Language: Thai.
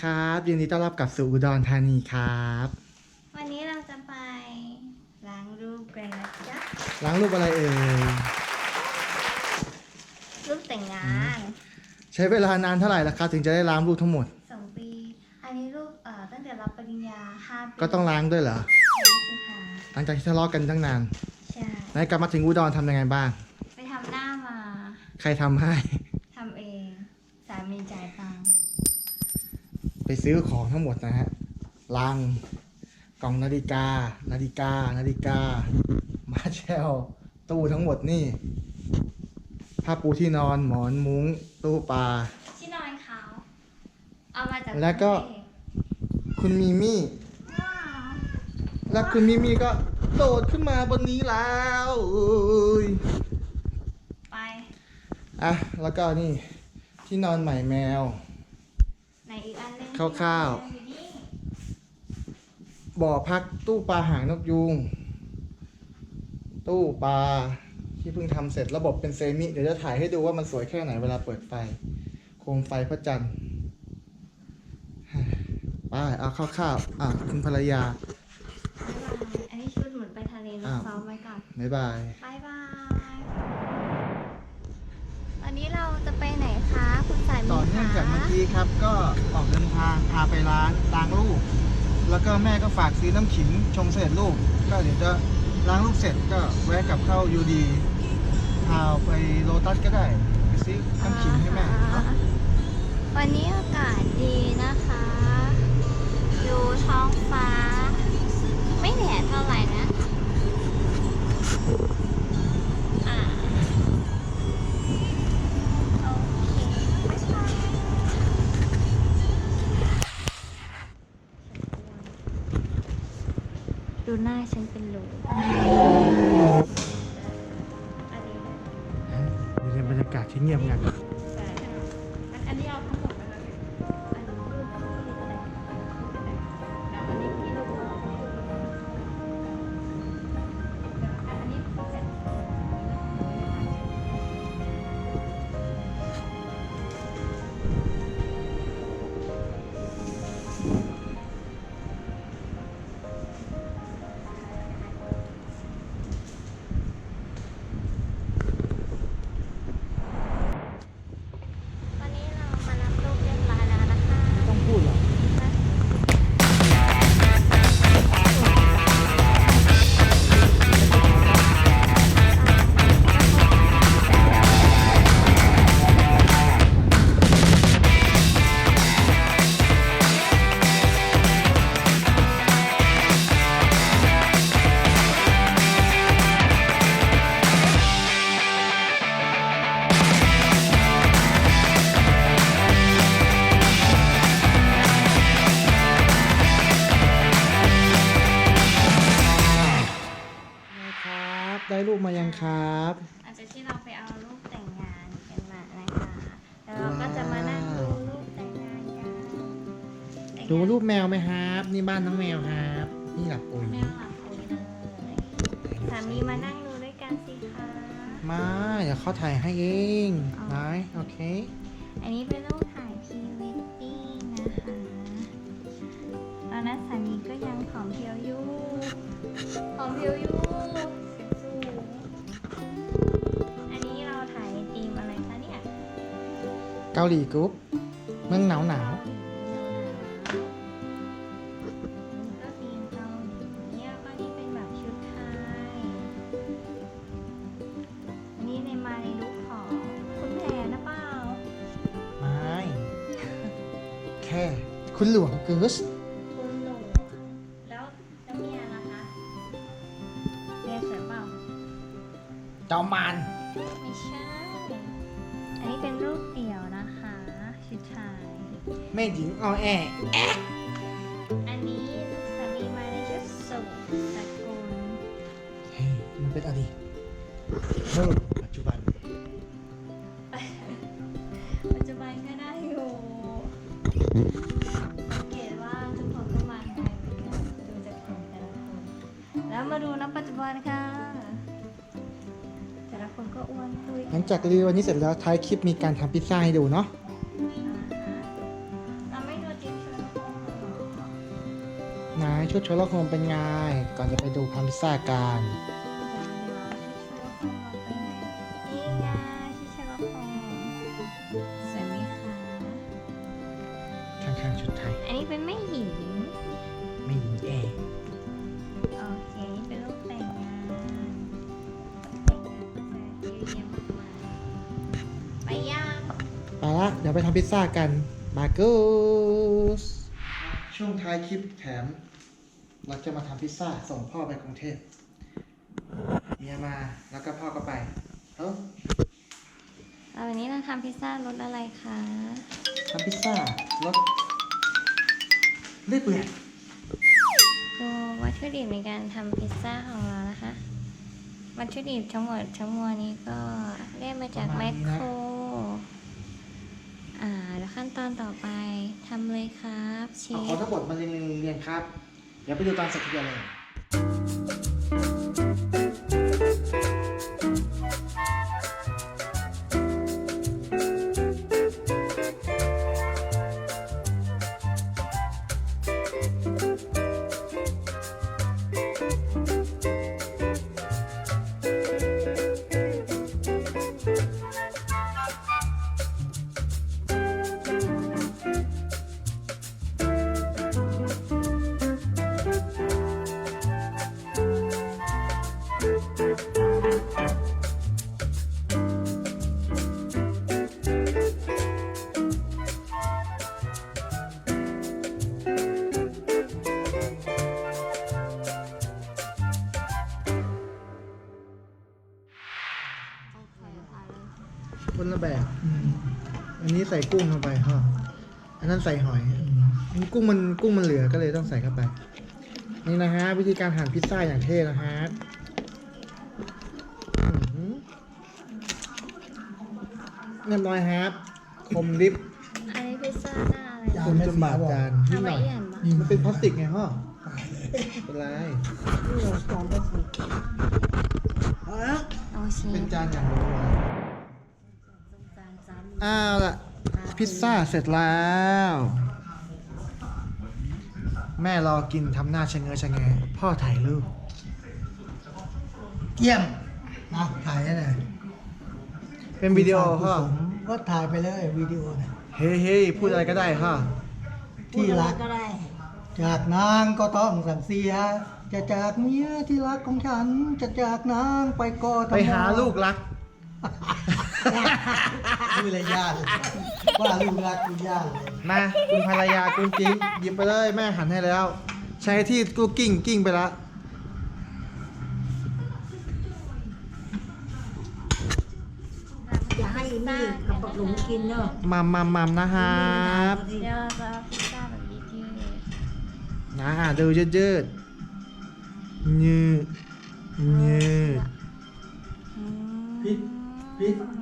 ครับยินดีต้อนรับกลับสู่อุดรธานีครับ วันนี้เราจะไปล้างรูปกันนะจ๊ะล้างรูปอะไรเอ่ยรูปแต่งงานใช้เวลานานเท่าไหร่ละครับ ถึงจะได้ล้างรูปทั้งหมด สองปี อันนี้รูปเอ่อตั้งแต่รับปริญญาห้าปีก็ต้องล้างด้วยเหรอใช่สิคะหลังจากที่ทะเลาะกันตั้งนานใช่ไหนกลับมาถึงอุดรทำยังไงบ้าง ไปทำหน้ามา ใครทำให้ ทำเอง สามีจ่ายตังค์ ไป ซื้อของทั้งหมดนะฮะลังกล่องนาฬิกา นาฬิกา นาฬิกา มาเชลตู้ทั้งหมดนี่ผ้าปูที่นอนหมอนมุ้งตู้ปลาที่นอนเขาเอามาจากแล้วก็ คุณมีมี่ว้าวแล้วคุณมิมี่ก็โดดขึ้นมาบนนี้แล้วเอ้ยไปอะแล้วก็นี่ที่นอนใหม่แมว ไหนอีกอันหนึง คร่าวๆอยู่นี่บ่อพักตู้ปลาหางนกยูง ตู้ปลาที่เพิ่งทำเสร็จระบบเป็นเซมิ เดี๋ยวจะถ่ายให้ดูว่ามันสวยแค่ไหนเวลาเปิดไฟ โคมไฟพระจันทร์ไปเอาข้าวๆอะคุณภรรยาบ๊ายบายอันนี้ชุดเหมือนไปทะเลลูอ้ากวซ้อมไว้ก่อนบ๊ายบายบา จะไปไหนคะคุณสายมีต่อเนื่องคะจากเมื่อกี้ครับ ก็ออกเดินทางพาไปร้านล้างลูก แล้วก็แม่ก็ฝากซื้อน้ำขิงชงเสร็จลูก ก็เดี๋ยวจะล้างลูกเสร็จก็แวะกลับเข้ายูดีพาไปโลตัสก็ได้ ไปซื้อน้ำขิงให้แม่เนาะวันนี้อากาศดีนะคะ ดู ดูหน้าฉันเป็นหลูอันนี้อยู่ในบรรยากาศที่เงียบงันใช่อัน ครับอาจจะที่เราไปเอารูปแต่งงานกันมานะคะแล้วเราก็จะมานั่งดูรูปแต่งงานกันแต่งงานดูรูปแมวไหมครับ นี่บ้านน้องแมวครับ นี่หลับปุ๋ยแมวหลับปุ๋ยเลยสามีมานั่งดูด้วยกันสิคะมาเดี๋ยวเขาถ่ายให้เองไหนโอเค อันนี้เป็นรูปถ่ายพรีเวดดิ้งนะคะตอนนั้นสามีก็ยังผอมเพรียวอยู่ผอมเพรียวอยู่ เกาหลีกรุ๊ปเมืองหนาวหนาวก็ธีมเกาหลีเนี่ยก็นี่เป็นแบบชุดไทยอันนี้ในมาในลุคของคุณแผนนะเปล่าไม่แค่ คุณหลวงกิสคุณหนูแล้วแล้วเมียล่ะคะเมียสวยเปล่า จอมมาน ม่หญิงออแออันนี้ลูกสามีมาในชุดสูทสกุลเฮ้ยมันเป็นอดีตเมื่อปัจจุบัน ปัจจุบันก็ได้อยู่สังเกตว่าทุกคนก็มาไกลเหมือนกันดูจากผมแต่ละคนแล้วมาดูน้ำปัจจุบันค่ะ แต่ละคนก็อ้วนตุยหลังจากรีวิววันนี้เสร็จแล้วท้ายคลิปมีการทำพิซซ่าให้ดูเนาะ ชุดโชว์ละครเป็นไง ก่อนจะไปดูทำพิซซ่ากันนี่ไงชิชลพงสวยไหมคะ ข้างๆชุดไทย อันนี้เป็นแม่หญิง ไม่หญิงแอโอเคนี่เป็นรูปแต่งงานแต่งงานจะเยี่ยมมากไปย่างไปละ เดี๋ยวไปทำพิซซ่ากัน มากูสช่วงท้ายคลิปแถม เราจะมาทำพิซซ่าส่งพ่อไปกรุงเทพเมียมาแล้วก็พ่อก็ไปเอ้าเอาวันนี้เราทำพิซซ่ารสอะไรคะทำพิซซ่ารสเลือดเปื่อยดูวัตถุดิบในการทำพิซซ่าของเรานะคะ วัตถุดิบทั้งหมดทั้งมวลนี้ก็เรียกมาจากแมคโครอ่าแล้วขั้นตอนต่อไปทำเลยครับเชเอาของฟทั้งหมดมาเรียงเรียงๆครับ เดี๋ยวไปดูต คนละแบบอันนี้ใส่กุ้งลงไปฮะอันนั้นใส่หอยอันนี้กุ้งมันกุ้งมันเหลือก็เลยต้องใส่เข้าไป นี่นะฮะ วิธีการหั่นพิซซ่าอย่างเท่นะฮะอื้อหือเรียบร้อยครับ คมดิฟอันนี้พิซซ่าหน้าอะไรคมจนบาดจานนิดทำหไว้น่อยเอี่ยนปะนี่มันเป็นพลาสติกไงฮะเป็นไรโอเชเป็นฟจานอย่างโบราณ อ้าวล่ะพิซซ่าเสร็จแล้ว แม่รอกินทำหน้าชะเง้อชะแงะพ่อถ่ายรูปเยี่ยมนะถ่ายได้เลยเป็นวิดีโอพ่อก็ถ่ายไปเลยวิดีโอนะเฮ้ยเฮ้ยพูดอะไรก็ได้พ่อที่รัก ก็ได้ จากนางก็ต้องสั่งเสีย จะจากเมียที่รักของฉัน จะจากนางไปก็ทำไปหาลูกรัก ดูเลยยากเลยว่าลูกรักลูกยากเลยมาคุณภรรยาคุณจิ๊บหยิบไปเลยแม่หันให้แล้ว ใช้ที่กูกิ้งกิ้งไปละอย่าให้นี่กับบักหลุมกินเนอะมัมมัมมัมนะครับเดี๋ยวเราจะเอาพิซซ่าแบบยืดนะอะดูยืดยืดยืดยืดๆอืมพิษพิษพิซซ่า